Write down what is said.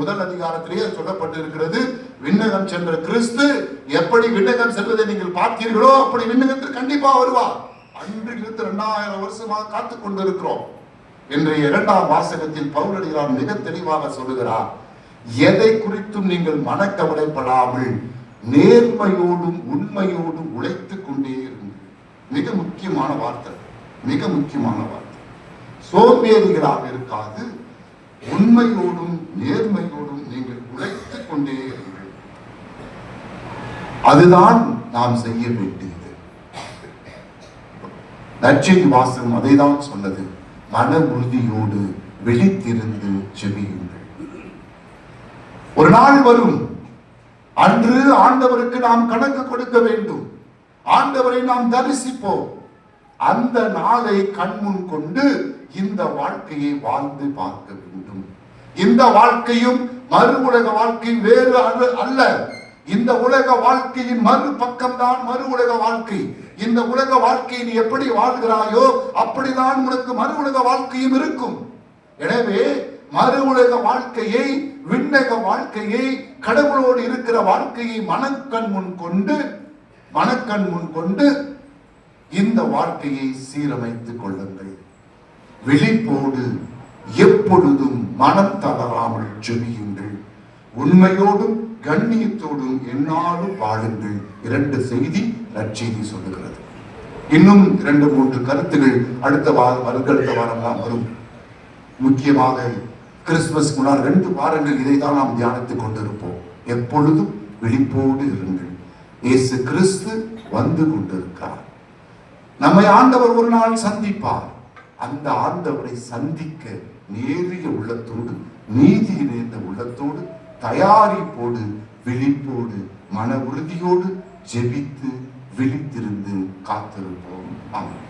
முதல் அதிகாரத்திலேயே சொல்லப்பட்டிருக்கிறது விண்ணகம் சென்ற கிறிஸ்து எப்படி விண்ணகம் செல்வதை நீங்கள் பார்த்தீர்களோ அப்படி விண்ணகத்தில் கண்டிப்பா வருவார். அன்றிலிருந்து இரண்டாயிரம் வருஷமாக காத்து கொண்டிருக்கிறோம். இன்றைய இரண்டாம் வாசகத்தில் பவுலடியார் மிக தெளிவாக சொல்லுகிறார் எதை குறித்தும் நீங்கள் மனக்கவலைப்படாமல் நேர்மையோடும் உண்மையோடும் உழைத்துக் கொண்டே இருங்கள். மிக முக்கியமான வார்த்தை மிக முக்கியமான வார்த்தை. சோம்பேறிகளாக இருக்காது உண்மையோடும் நேர்மையோடும் நீங்கள் உழைத்துக் கொண்டே இருங்கள். அதுதான் நாம் செய்ய வேண்டியது. நற்செய்தி வாசகம் அதை தான் சொன்னது. மன உறுதியோடு விழித்திருந்து செபியுங்கள். ஒரு நாள் வரும். அன்று ஆண்டவருக்கு நாம் கணக்கு கொடுக்க வேண்டும். ஆண்டவரை நாம் தரிசிப்போம். அந்த நாளை கண்முன் கொண்டு இந்த வாழ்க்கையை வாழ்ந்து பார்க்க வேண்டும். இந்த வாழ்க்கையும் மறு உலக வாழ்க்கை வேறு அல்ல- அல்ல. இந்த உலக வாழ்க்கையின் மறு பக்கம்தான் மறு உலக வாழ்க்கை. இந்த உலக வாழ்க்கையை நீ எப்படி வாழ்கிறாயோ அப்படிதான் உனக்கு மறு உலக வாழ்க்கையும் இருக்கும். எனவே மறு உலக வாழ்க்கையை விண்ணக வாழ்க்கையை கடவுளோடு இருக்கிற வாழ்க்கையை மனக்கண் முன் கொண்டு மனக்கண் முன் கொண்டு இந்த வாழ்க்கையை சீரமைத்துக் கொள்ளுங்கள். விழிப்போடு எப்பொழுதும் மனம் தளராமல் செவியுங்கள் உண்மையோடும் கண்ணியத்தோடும் என்னாலும் வாழுங்கள். இரண்டு செய்தி நற்செய்தி சொல்லுகிறது. இன்னும் இரண்டு மூன்று கருத்துகள் அடுத்த வாரம் வருகடுத்த வாரம்லாம் வரும். முக்கியமாக கிறிஸ்துமஸ் முன்னால் ரெண்டு வாரங்கள் இதை தான் நாம் தியானித்துக் கொண்டிருப்போம். எப்பொழுதும் விழிப்போடு இருங்கள். இயேசு கிறிஸ்து வந்து கொண்டிருக்கிறார். நம்மை ஆண்டவர் ஒரு நாள் சந்திப்பார். அந்த ஆண்டவரை சந்திக்க நேரிய உள்ளத்தோடு நீதி நிறைந்த உள்ளத்தோடு தயாரிப்போடு விழிப்போடு மன உறுதியோடு ஜெபித்து விழித்திருந்து காத்திருப்போம். அவன்